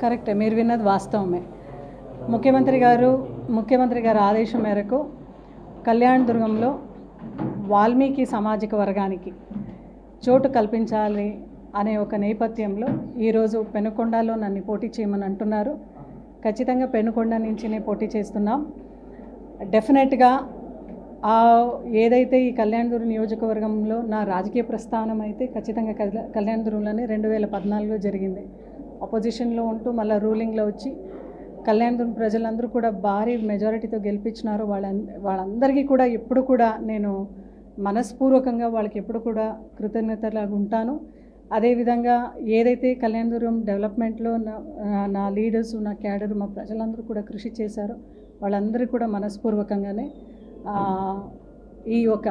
కరెక్టే మీరు విన్నది వాస్తవమే. ముఖ్యమంత్రి గారు ముఖ్యమంత్రి గారి ఆదేశం మేరకు కళ్యాణ దుర్గంలో వాల్మీకి సామాజిక వర్గానికి చోటు కల్పించాలి అనే ఒక నేపథ్యంలో ఈరోజు పెనుకొండలో నన్ను పోటీ చేయమని అంటున్నారు. ఖచ్చితంగా పెనుకొండ నుంచినే పోటీ చేస్తున్నాం. డెఫినెట్గా ఆ ఏదైతే ఈ కళ్యాణదురు నియోజకవర్గంలో నా రాజకీయ ప్రస్థానం అయితే ఖచ్చితంగా కళ్యా- రెండు వేల పద్నాలుగులో జరిగింది. అపోజిషన్లో ఉంటూ మళ్ళీ రూలింగ్లో వచ్చి కళ్యాణదుర్గం ప్రజలందరూ కూడా భారీ మెజారిటీతో గెలిపించినారు. వాళ్ళ వాళ్ళందరికీ కూడా ఎప్పుడు కూడా నేను మనస్పూర్వకంగా వాళ్ళకి ఎప్పుడు కూడా కృతజ్ఞతలాగా ఉంటాను. అదేవిధంగా ఏదైతే కళ్యాణదుర్గం డెవలప్మెంట్లో నా నా లీడర్స్ నా క్యాడర్ మా ప్రజలందరూ కూడా కృషి చేశారో వాళ్ళందరూ కూడా మనస్పూర్వకంగానే ఈ యొక్క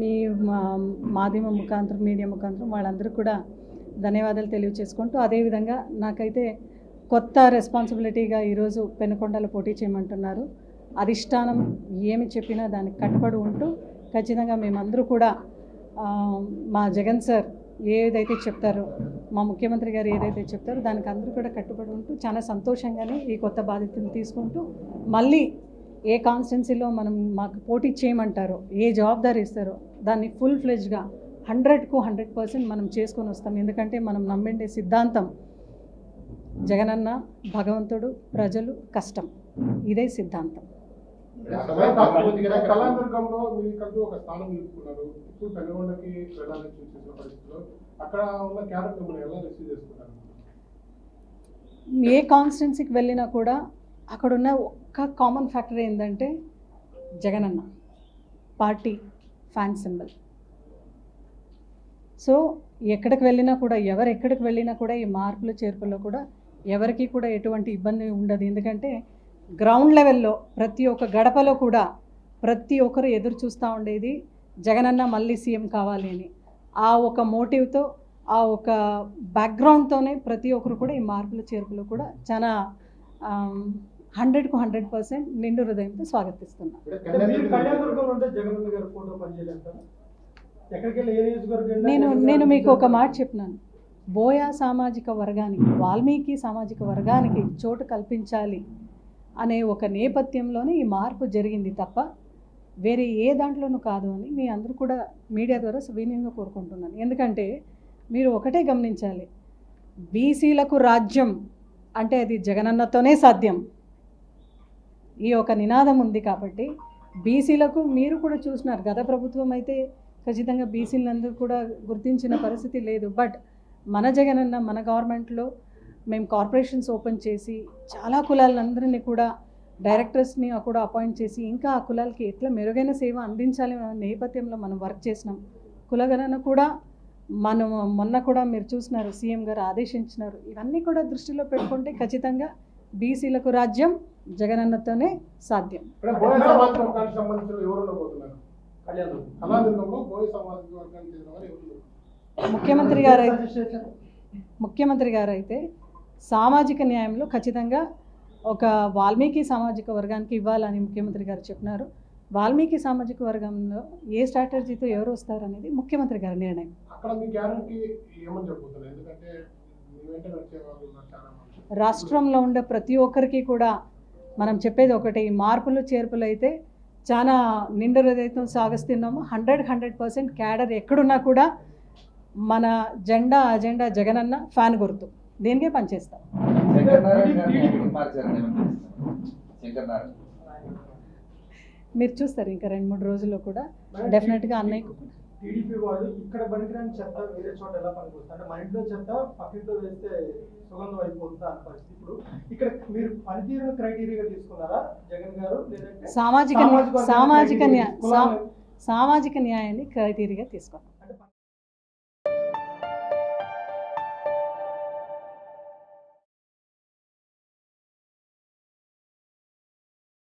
మీ మా ముఖాంతరం మీడియా ముఖాంతరం వాళ్ళందరూ కూడా ధన్యవాదాలు తెలియచేసుకుంటూ అదేవిధంగా నాకైతే కొత్త రెస్పాన్సిబిలిటీగా ఈరోజు పెనుకొండలు పోటీ చేయమంటున్నారు. అధిష్టానం ఏమి చెప్పినా దానికి కట్టుబడి ఉంటూ ఖచ్చితంగా మేమందరూ కూడా మా జగన్ సార్ ఏదైతే చెప్తారో మా ముఖ్యమంత్రి గారు ఏదైతే చెప్తారో దానికి అందరూ కూడా కట్టుబడి ఉంటూ చాలా సంతోషంగానే ఈ కొత్త బాధ్యతను తీసుకుంటూ మళ్ళీ ఏ కాన్స్టెన్సీలో మనం మాకు పోటీ చేయమంటారో ఏ జవాబాదారీ ఇస్తారో దాన్ని ఫుల్ ఫ్లెజ్గా హండ్రెడ్కు హండ్రెడ్ పర్సెంట్ మనం చేసుకొని వస్తాం. ఎందుకంటే మనం నమ్మిండే సిద్ధాంతం జగనన్న భగవంతుడు ప్రజలు కష్టం. ఇదే సిద్ధాంతం. కళాదుర్గంలో మీకంటూ ఒక స్థానం నిలుపుకున్నారు. ఇప్పుడు పెనుగొండకి వెళ్ళాలని చూసిన పరిస్థితిలో అక్కడ ఉన్న క్యాడర్ మిమ్మల్ని ఎలా రిసీవ్ చేసుకున్నారు? ఏ కాన్స్టిట్యున్సీకి వెళ్ళినా కూడా అక్కడున్న ఒక్క కామన్ ఫ్యాక్టర్ ఏంటంటే Jagananna. Party fan symbol so ఎక్కడికి వెళ్ళినా కూడా ఎవరు ఎక్కడికి వెళ్ళినా కూడా ఈ మార్పులు చేర్పుల్లో కూడా ఎవరికి కూడా ఎటువంటి ఇబ్బంది ఉండదు. ఎందుకంటే గ్రౌండ్ లెవెల్లో ప్రతి ఒక్క గడపలో కూడా ప్రతి ఒక్కరు ఎదురు చూస్తూ ఉండేది జగనన్న మళ్ళీ సీఎం కావాలి అని. ఆ ఒక మోటివ్తో ఆ ఒక బ్యాక్గ్రౌండ్తోనే ప్రతి ఒక్కరు కూడా ఈ మార్పుల చేర్పులు కూడా చాలా హండ్రెడ్కు హండ్రెడ్ పర్సెంట్ నిండు హృదయంతో స్వాగతిస్తున్నాను నేను నేను మీకు ఒక మాట చెప్పినాను బోయా సామాజిక వర్గానికి వాల్మీకి సామాజిక వర్గానికి చోటు కల్పించాలి అనే ఒక నేపథ్యంలోనే ఈ మార్పు జరిగింది తప్ప వేరే ఏ దాంట్లోనూ కాదు అని మీ అందరూ కూడా మీడియా ద్వారా సవినయంగా కోరుకుంటున్నాను. ఎందుకంటే మీరు ఒకటే గమనించాలి. బీసీలకు రాజ్యం అంటే అది జగనన్నతోనే సాధ్యం. ఈ ఒక నినాదం ఉంది కాబట్టి బీసీలకు మీరు కూడా చూసినారు. గత ప్రభుత్వం అయితే ఖచ్చితంగా బీసీలందరూ కూడా గుర్తించిన పరిస్థితి లేదు. బట్ మన జగనన్న మన గవర్నమెంట్లో మేము కార్పొరేషన్స్ ఓపెన్ చేసి చాలా కులాలందరినీ కూడా డైరెక్టర్స్ని కూడా అపాయింట్ చేసి ఇంకా ఆ కులాలకి ఎట్లా మెరుగైన సేవ అందించాలి నేపథ్యంలో మనం వర్క్ చేసినాం. కులగణన కూడా మనం మొన్న కూడా మీరు చూసినారు సీఎం గారు ఆదేశించినారు. ఇవన్నీ కూడా దృష్టిలో పెట్టుకుంటే ఖచ్చితంగా బీసీలకు రాజ్యం జగనన్నతోనే సాధ్యం. కళాదుర్గంలో బోయ వర్గానికి చెందిన వారు ఎవరు? ముఖ్యమంత్రి గారు ముఖ్యమంత్రి గారు అయితే సామాజిక న్యాయంలో ఖచ్చితంగా ఒక వాల్మీకి సామాజిక వర్గానికి ఇవ్వాలని ముఖ్యమంత్రి గారు చెప్పినారు. వాల్మీకి సామాజిక వర్గంలో ఏ స్ట్రాటజీతో ఎవరు వస్తారనేది ముఖ్యమంత్రి గారి నిర్ణయం. రాష్ట్రంలో ఉండే ప్రతి ఒక్కరికి కూడా మనం చెప్పేది ఒకటి మార్పులు చేర్పులు అయితే చాలా నిండు హృదయంతో సాగిస్తున్నాము. హండ్రెడ్ హండ్రెడ్ పర్సెంట్ క్యాడర్ ఎక్కడున్నా కూడా మన జెండా అజెండా జగనన్న ఫ్యాన్ గుర్తు. దీనికే పనిచేస్తాం. మీరు చూస్తారు ఇంకా రెండు మూడు రోజుల్లో కూడా. డెఫినెట్గా అన్నయ్య టీడీపీ వాళ్ళు ఇక్కడ పనికిరాని చెత్త వేరే చోట ఎలా పనికొస్తుంది? అంటే మన ఇంట్లో చెత్త పక్కింట్లో వేస్తే సుగంధం అయిపోతుంది అన్న పరిస్థితి. ఇప్పుడు ఇక్కడ మీరు పనితీరు క్రైటీరియా తీసుకున్నారా జగన్ గారు? లేదంటే సామాజిక సామాజిక సామాజిక న్యాయాన్ని క్రైటీరియాగా తీసుకున్నాం